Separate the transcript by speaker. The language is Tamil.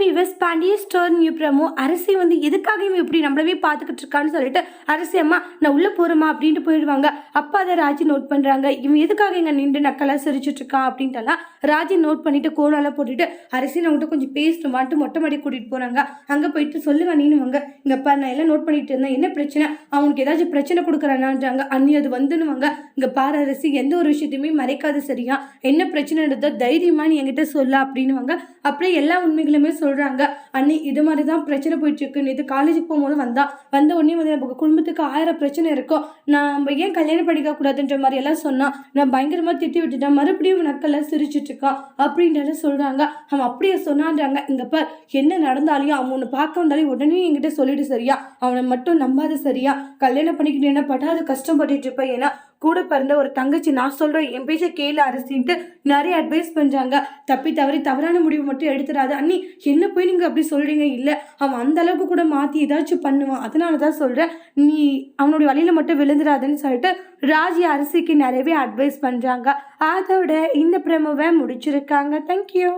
Speaker 1: Weavers Pandiya store new promo அரசி வந்து எதுக்காக இவன் இப்படி நம்மளவே பார்த்துக்கிட்டு இருக்கான்னு சொல்லிட்டு அரசி அம்மா நான் உள்ளே போகிறோமா அப்படின்ட்டு போயிடுவாங்க. அப்பா அதை ராஜி நோட் பண்ணுறாங்க இவன் எதுக்காக இங்கே நின்று நக்கலாக சிரிச்சிட்டு இருக்கான் அப்படின்ட்டுலாம் ராஜி நோட் பண்ணிட்டு கோலாலாம் போட்டுட்டு அரசி நான் உங்கள்கிட்ட கொஞ்சம் பேசணுமான்ட்டு மொட்டை மாடி கூட்டிகிட்டு போகிறாங்க அங்கே போயிட்டு சொல்லுங்க நீனு வாங்க. இங்கே அப்பா நான் எல்லாம் நோட் பண்ணிட்டு இருந்தேன். என்ன பிரச்சனை? அவனுக்கு ஏதாச்சும் பிரச்சனை கொடுக்குறானான்றாங்க. அண்ணி அது வந்துனுவாங்க இங்கே பாரு அரசி எந்த ஒரு விஷயத்தையுமே மறைக்காது சரியா. என்ன பிரச்சனைன்றத தைரியமா நீ என்கிட்ட சொல்ல அப்படின்னுவாங்க அப்படியே எல்லா உண்மைகளுமே சொல்றாங்க. அண்ணி இது மாதிரி தான் பிரச்சனை போயிட்டு இருக்கு நேற்று காலேஜுக்கு போகும்போது வந்தா. வந்த உடனே வந்து நம்ம குடும்பத்துக்கு ஆயிரம் பிரச்சனை இருக்கும் நான் நம்ம ஏன் கல்யாணம் படிக்க கூடாதுன்ற மாதிரி எல்லாம் சொன்னால் நான் பயங்கரமாக திட்டி விட்டுட்டேன். மறுபடியும் நக்கெல்லாம் சிரிச்சிட்டு இருக்கான் அப்படின்ட்டு சொல்றாங்க. அவன் அப்படியே சொன்னான்றாங்க. இங்க பார் என்ன நடந்தாலையும் அவன் உன்னை பார்க்க வந்தாலையும் உடனே என்கிட்ட சொல்லிட்டு சரியா? அவனை மட்டும் நம்பாத சரியா? கல்யாணம் பண்ணிக்கிட்டு என்ன பட்டாது கஷ்டப்பட்டுட்டு இருப்பேன் ஏன்னா கூட பிறந்த ஒரு தங்கச்சி நான் சொல்கிறேன் என் பேச்சை கேளு அரசின்ட்டு நிறைய அட்வைஸ் பண்ணுறாங்க தப்பி தவறி தவறான முடிவு மட்டும் எடுத்துடாது. அண்ணி என்ன போய் நீங்கள் அப்படி சொல்கிறீங்க இல்லை அவன் அந்த அளவுக்கு கூட மாற்றி ஏதாச்சும் பண்ணுவான். அதனால தான் சொல்கிறேன் நீ அவனுடைய வழியில் மட்டும் விழுந்துடாதுன்னு சொல்லிட்டு ராஜி அரசிக்கு நிறையவே அட்வைஸ் பண்ணுறாங்க அதோட இந்த பிரமவை முடிச்சிருக்காங்க. தேங்க்யூ